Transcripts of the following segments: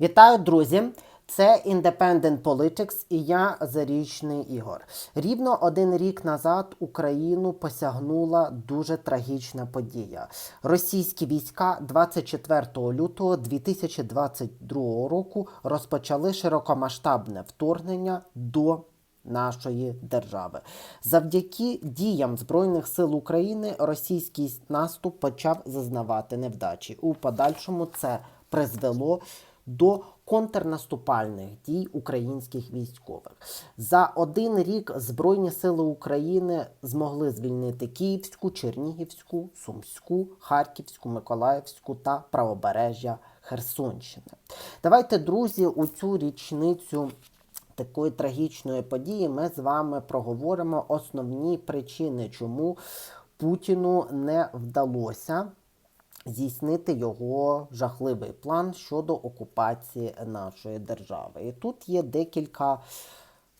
Вітаю, друзі! Це Independent Politics і я Зарічний Ігор. Рівно один рік назад Україну посягнула дуже трагічна подія. Російські війська 24 лютого 2022 року розпочали широкомасштабне вторгнення до нашої держави. Завдяки діям Збройних сил України російський наступ почав зазнавати невдачі. У подальшому це призвело до контрнаступальних дій українських військових. За один рік Збройні сили України змогли звільнити Київську, Чернігівську, Сумську, Харківську, Миколаївську та правобережжя Херсонщини. Давайте, друзі, у цю річницю такої трагічної події ми з вами проговоримо основні причини, чому Путіну не вдалося здійснити його жахливий план щодо окупації нашої держави. І тут є декілька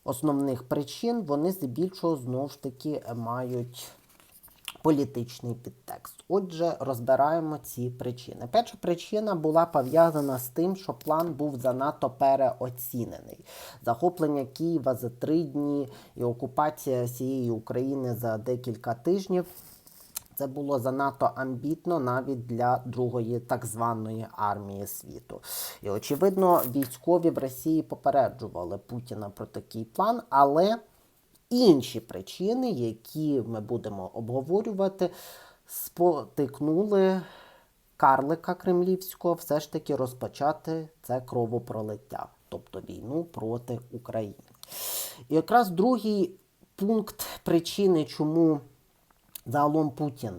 основних причин, вони здебільшого знову ж таки мають політичний підтекст. Отже, розбираємо ці причини. Перша причина була пов'язана з тим, що план був занадто переоцінений. Захоплення Києва за три дні і окупація всієї України за декілька тижнів. Це було занадто амбітно навіть для другої так званої армії світу. І очевидно, військові в Росії попереджували Путіна про такий план, але інші причини, які ми будемо обговорювати, спотикнули карлика кремлівського все ж таки розпочати це кровопролиття, тобто війну проти України. І якраз другий пункт причини, чому загалом Путін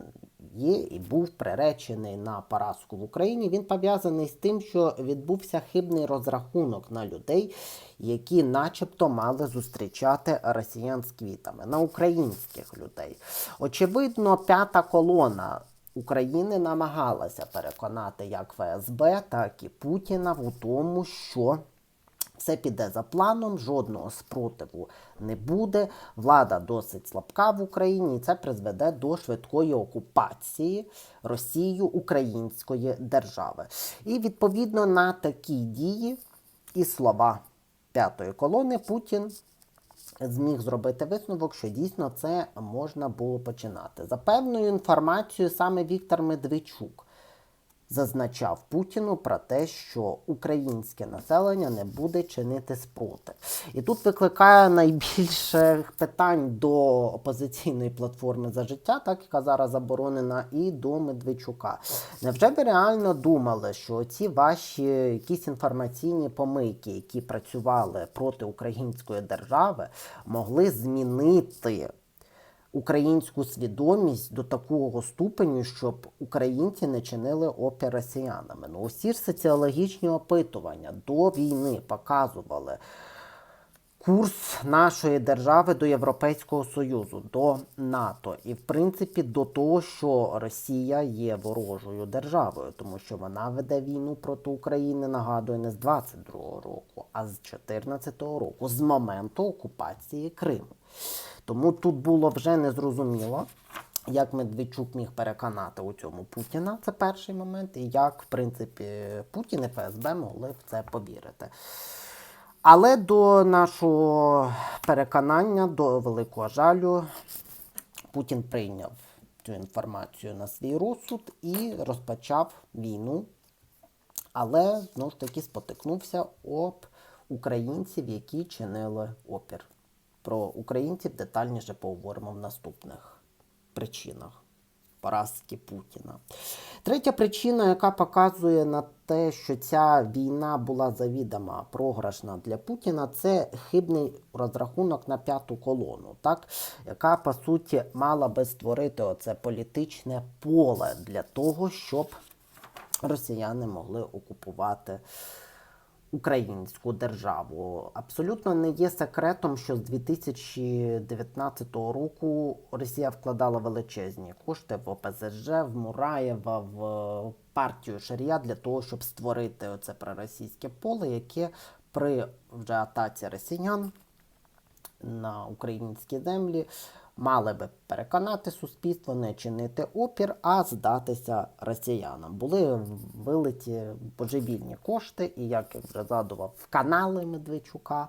є і був приречений на поразку в Україні. Він пов'язаний з тим, що відбувся хибний розрахунок на людей, які, начебто, мали зустрічати росіян з квітами, на українських людей. Очевидно, п'ята колона. України намагалася переконати як ФСБ, так і Путіна у тому, що все піде за планом, жодного спротиву не буде. Влада досить слабка в Україні, і це призведе до швидкої окупації Росією української держави. І відповідно на такі дії і слова п'ятої колони Путін. Зміг зробити висновок, що дійсно це можна було починати. За певною інформацією, саме Віктор Медведчук зазначав Путіну про те, що українське населення не буде чинити спротив. І тут викликає найбільше питань до опозиційної платформи за життя, так яка зараз заборонена, і до Медведчука. Невже ви реально думали, що ці ваші якісь інформаційні помийки, які працювали проти української держави, могли змінити? Українську свідомість до такого ступеню, щоб українці не чинили опір росіянами. Ну, усі ж соціологічні опитування до війни показували курс нашої держави до Європейського Союзу, до НАТО, і в принципі до того, що Росія є ворожою державою, тому що вона веде війну проти України, нагадую, не з 22-го року, а з 14-го року, з моменту окупації Криму. Тому тут було вже незрозуміло, як Медведчук міг переконати у цьому Путіна. Це перший момент, і як, в принципі, Путін і ФСБ могли в це повірити. Але до нашого переконання, до великого жалю, Путін прийняв цю інформацію на свій розсуд і розпочав війну. Але знову ж таки спотикнувся об українців, які чинили опір. Про українців детальніше поговоримо в наступних причинах поразки Путіна. Третя причина, яка показує на те, що ця війна була завідома програшна для Путіна, це хибний розрахунок на п'яту колону, так? яка по суті мала би створити оце політичне поле для того, щоб росіяни могли окупувати українську державу. Абсолютно не є секретом, що з 2019 року Росія вкладала величезні кошти в ОПЗЖ, в Мураєва, в партію Шарія для того, щоб створити оце проросійське поле, яке при вже атаці росіян на українські землі мали би переконати суспільство не чинити опір, а здатися росіянам. Були вилиті божевільні кошти, і як я вже згадував, в канали Медведчука.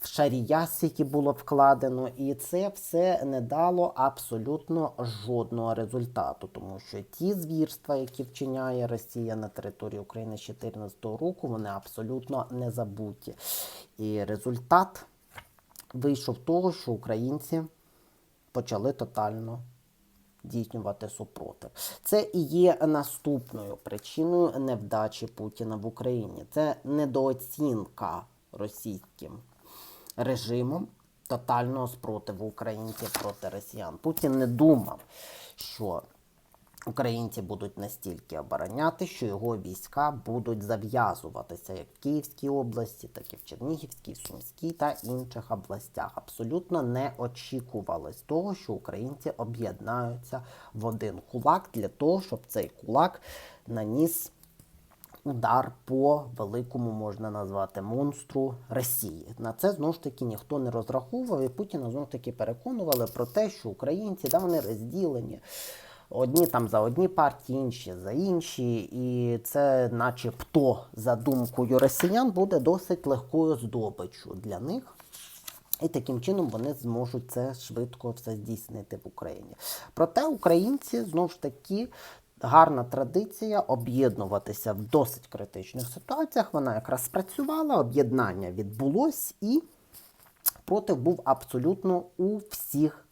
В шаріяс, які було вкладено, і це все не дало абсолютно жодного результату, тому що ті звірства, які вчиняє Росія на території України з 2014 року, вони абсолютно не забуті. І результат вийшов того, що українці почали тотально дійснювати супротив. Це і є наступною причиною невдачі Путіна в Україні. Це недооцінка російським режимом тотального спротиву українців проти росіян. Путін не думав, що українці будуть настільки обороняти, що його війська будуть зав'язуватися як в Київській області, так і в Чернігівській, Сумській та інших областях. Абсолютно не очікувалось того, що українці об'єднаються в один кулак для того, щоб цей кулак наніс удар по великому можна назвати монстру Росії. На це знову ж таки ніхто не розраховував, і Путіна знову ж таки переконували про те, що українці да, вони розділені. Одні там за одні партії, інші за інші, і це, начебто, за думкою росіян, буде досить легкою здобиччю для них. І таким чином вони зможуть це швидко все здійснити в Україні. Проте українці знову ж таки гарна традиція об'єднуватися в досить критичних ситуаціях. Вона якраз спрацювала, об'єднання відбулось, і против був абсолютно у всіх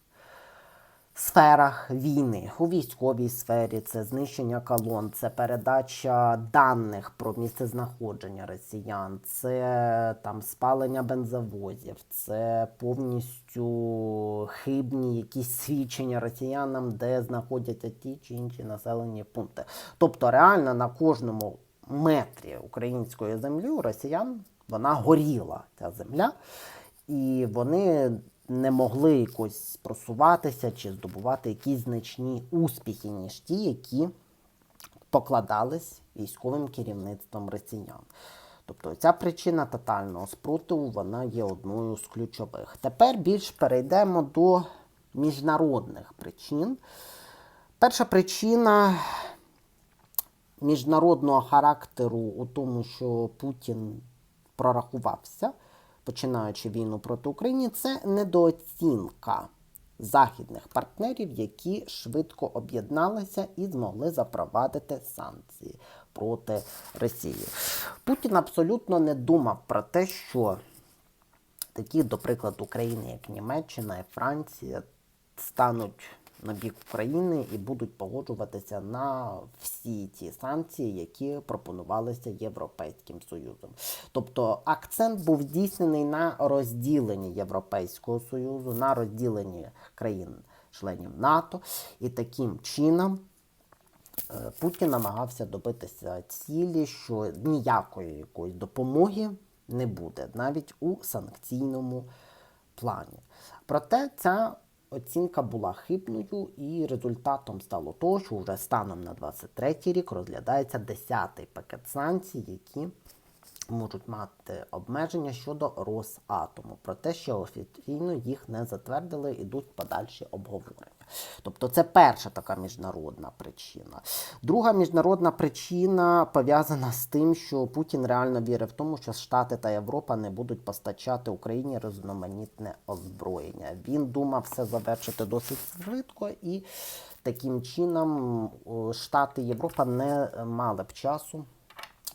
сферах війни. У військовій сфері це знищення колон, це передача даних про місцезнаходження росіян, це там спалення бензовозів, це повністю хибні якісь свідчення росіянам, де знаходяться ті чи інші населені пункти. Тобто, реально на кожному метрі української землі у росіян вона горіла ця земля, і вони не могли якось просуватися чи здобувати якісь значні успіхи, ніж ті, які покладались військовим керівництвом росіян. Тобто ця причина тотального спротиву вона є одною з ключових. Тепер більш перейдемо до міжнародних причин. Перша причина міжнародного характеру у тому, що Путін прорахувався починаючи війну проти України, це недооцінка західних партнерів, які швидко об'єдналися і змогли запровадити санкції проти Росії. Путін абсолютно не думав про те, що такі, до прикладу, країни, як Німеччина і Франція, стануть на бік України і будуть погоджуватися на всі ті санкції, які пропонувалися Європейським Союзом. Тобто акцент був здійснений на розділенні Європейського Союзу, на розділенні країн-членів НАТО, і таким чином. е, Путін намагався добитися цілі, що ніякої якоїсь допомоги не буде навіть у санкційному плані. Проте ця оцінка була хибною, і результатом стало то, що вже станом на 23 рік розглядається 10-й пакет санкцій, які можуть мати обмеження щодо Росатому. Проте, що офіційно їх не затвердили, ідуть подальші обговорення. Тобто це перша така міжнародна причина. Друга міжнародна причина пов'язана з тим, що Путін реально вірив в тому, що Штати та Європа не будуть постачати Україні різноманітне озброєння. Він думав все завершити досить швидко і таким чином Штати Європа не мали б часу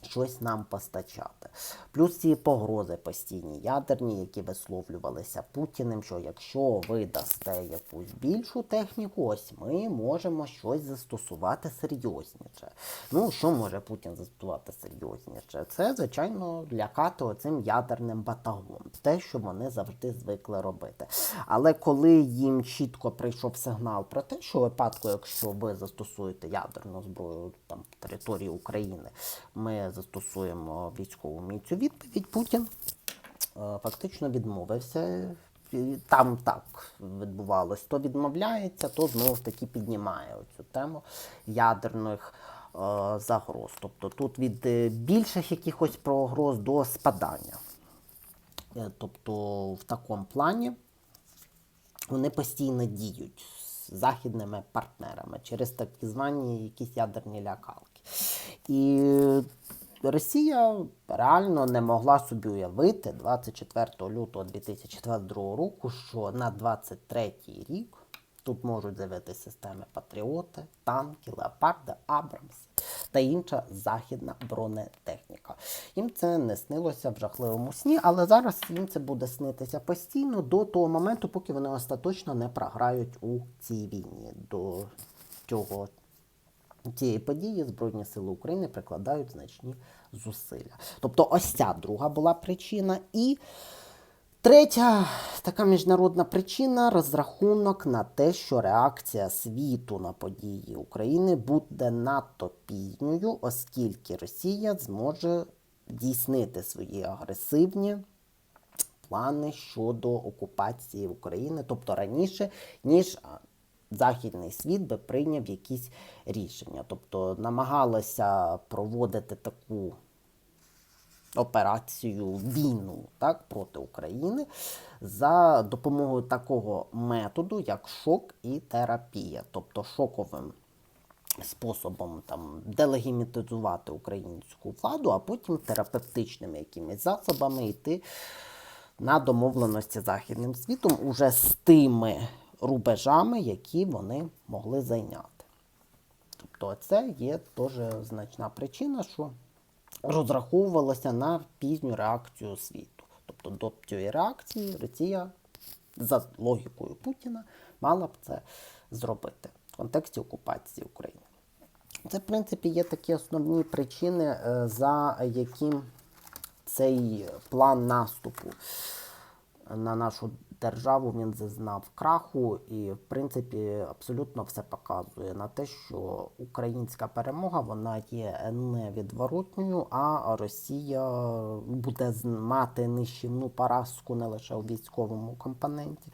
щось нам постачати. Плюс ці погрози постійні ядерні, які висловлювалися Путіним, що якщо ви дасте якусь більшу техніку, ось ми можемо щось застосувати серйозніше. Ну, що може Путін застосувати серйозніше? Це, звичайно, лякати оцим ядерним батагом, те, що вони завжди звикли робити. Але коли їм чітко прийшов сигнал про те, що випадку, якщо ви застосуєте ядерну зброю там території України, ми застосуємо військову міцю відповідь, Путін е, фактично відмовився. Там так відбувалось. То відмовляється, то знову ж таки піднімає цю тему ядерних е, загроз. Тобто тут від е, більших якихось прогроз до спадання. Е, Тобто в такому плані вони постійно діють з західними партнерами через так звані якісь ядерні лякалки. І Росія реально не могла собі уявити 24 лютого 2022 року, що на 23 рік тут можуть з'явитися системи Патріоти, танки, леопарди, Абрамс та інша західна бронетехніка. Їм це не снилося в жахливому сні, але зараз їм це буде снитися постійно до того моменту, поки вони остаточно не програють у цій війні. До цього цієї події Збройні Сили України прикладають значні зусилля. Тобто, ось ця друга була причина. І третя така міжнародна причина розрахунок на те, що реакція світу на події України буде надто пізньою, оскільки Росія зможе дійснити свої агресивні плани щодо окупації України, тобто раніше, ніж західний світ би прийняв якісь рішення. Тобто намагалася проводити таку операцію війну так, проти України за допомогою такого методу, як шок і терапія, тобто шоковим способом там делегімітизувати українську владу, а потім терапевтичними якимись засобами йти на домовленості західним світом уже з тими рубежами, які вони могли зайняти. Тобто це є теж значна причина, що розраховувалося на пізню реакцію світу. Тобто до цієї реакції Росія за логікою Путіна мала б це зробити в контексті окупації України. Це, в принципі, є такі основні причини, е, за яким цей план наступу на нашу державу він зазнав краху, і в принципі абсолютно все показує на те, що українська перемога вона є невідворотною, а Росія буде мати нищівну поразку не лише у військовому компоненті.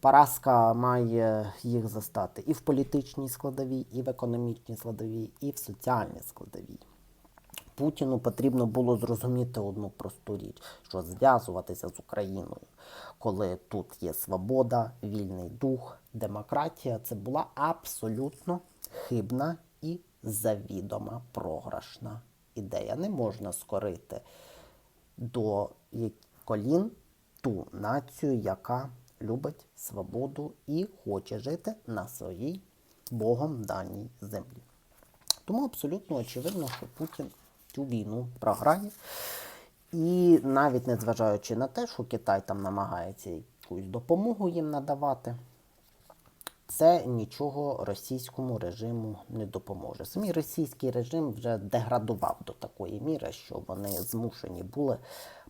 Поразка має їх застати і в політичній складовій, і в економічній складовій, і в соціальній складовій. Путіну потрібно було зрозуміти одну просту річ, що зв'язуватися з Україною, коли тут є свобода, вільний дух, демократія, це була абсолютно хибна і завідома програшна ідея. Не можна скорити до колін ту націю, яка любить свободу і хоче жити на своїй Богом даній землі. Тому абсолютно очевидно, що Путін цю війну програє. І навіть незважаючи на те, що Китай там намагається якусь допомогу їм надавати, це нічого російському режиму не допоможе. Самий російський режим вже деградував до такої міри, що вони змушені були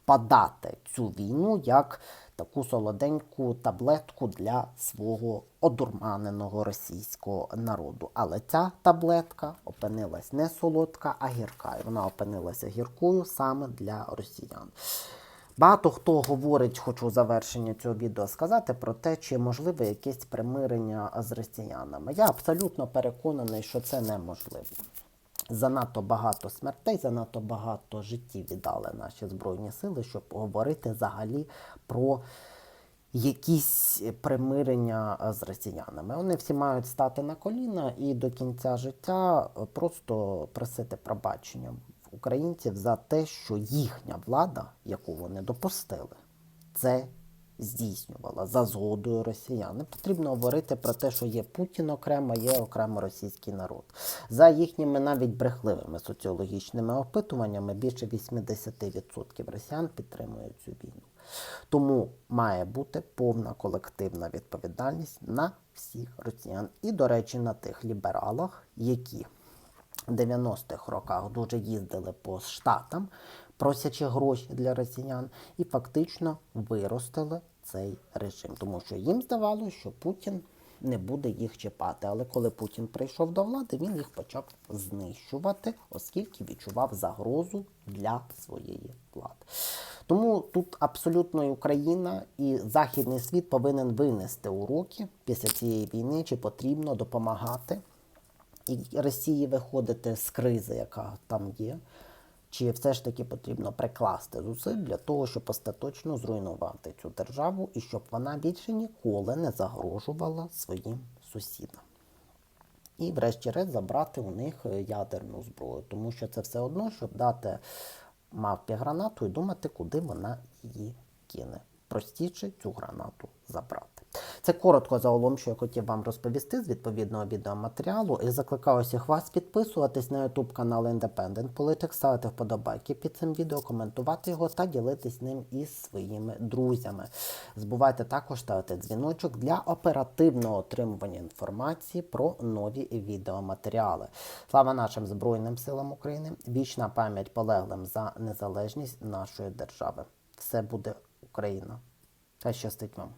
подати цю війну як таку солоденьку таблетку для свого одурманеного російського народу. Але ця таблетка опинилась не солодка, а гірка. І вона опинилася гіркою саме для росіян. Багато хто говорить, хочу завершення цього відео сказати про те, чи можливе якесь примирення з росіянами. Я абсолютно переконаний, що це неможливо. Занадто багато смертей, занадто багато життів віддали наші збройні сили, щоб говорити взагалі про якісь примирення е, з росіянами. Вони всі мають стати на коліна і до кінця життя е, просто просити пробачення українців за те, що їхня влада, яку вони допустили, це здійснювала за згодою росіян. Не потрібно говорити про те, що є Путін окремо, є окремо російський народ. За їхніми навіть брехливими соціологічними опитуваннями більше 80% росіян підтримують цю війну. Тому має бути повна колективна відповідальність на всіх росіян. І, до речі, на тих лібералах, які в 90-х роках дуже їздили по штатам, просячи гроші для росіян, і фактично виростили цей режим. Тому що їм здавалося, що Путін не буде їх чіпати. Але коли Путін прийшов до влади, він їх почав знищувати, оскільки відчував загрозу для своєї влади. Тому тут абсолютно і Україна і Західний світ повинен винести уроки після цієї війни, чи потрібно допомагати і Росії виходити з кризи, яка там є, чи все ж таки потрібно прикласти зусиль для того, щоб остаточно зруйнувати цю державу і щоб вона більше ніколи не загрожувала своїм сусідам. І, врешті-решт, забрати у них е, ядерну зброю, тому що це все одно, щоб дати мавпі гранату і думати, куди вона її кине. Простіше цю гранату забрати. Це коротко загалом, що я хотів вам розповісти з відповідного відеоматеріалу. І закликаю всіх вас підписуватись на YouTube канал Independent Politics, ставити вподобайки під цим відео, коментувати його та ділитись ним із своїми друзями. Забувайте також ставити дзвіночок для оперативного отримування інформації про нові відеоматеріали. Слава нашим Збройним силам України! Вічна пам'ять полеглим за незалежність нашої держави. Все буде Україна! Та щастить вам!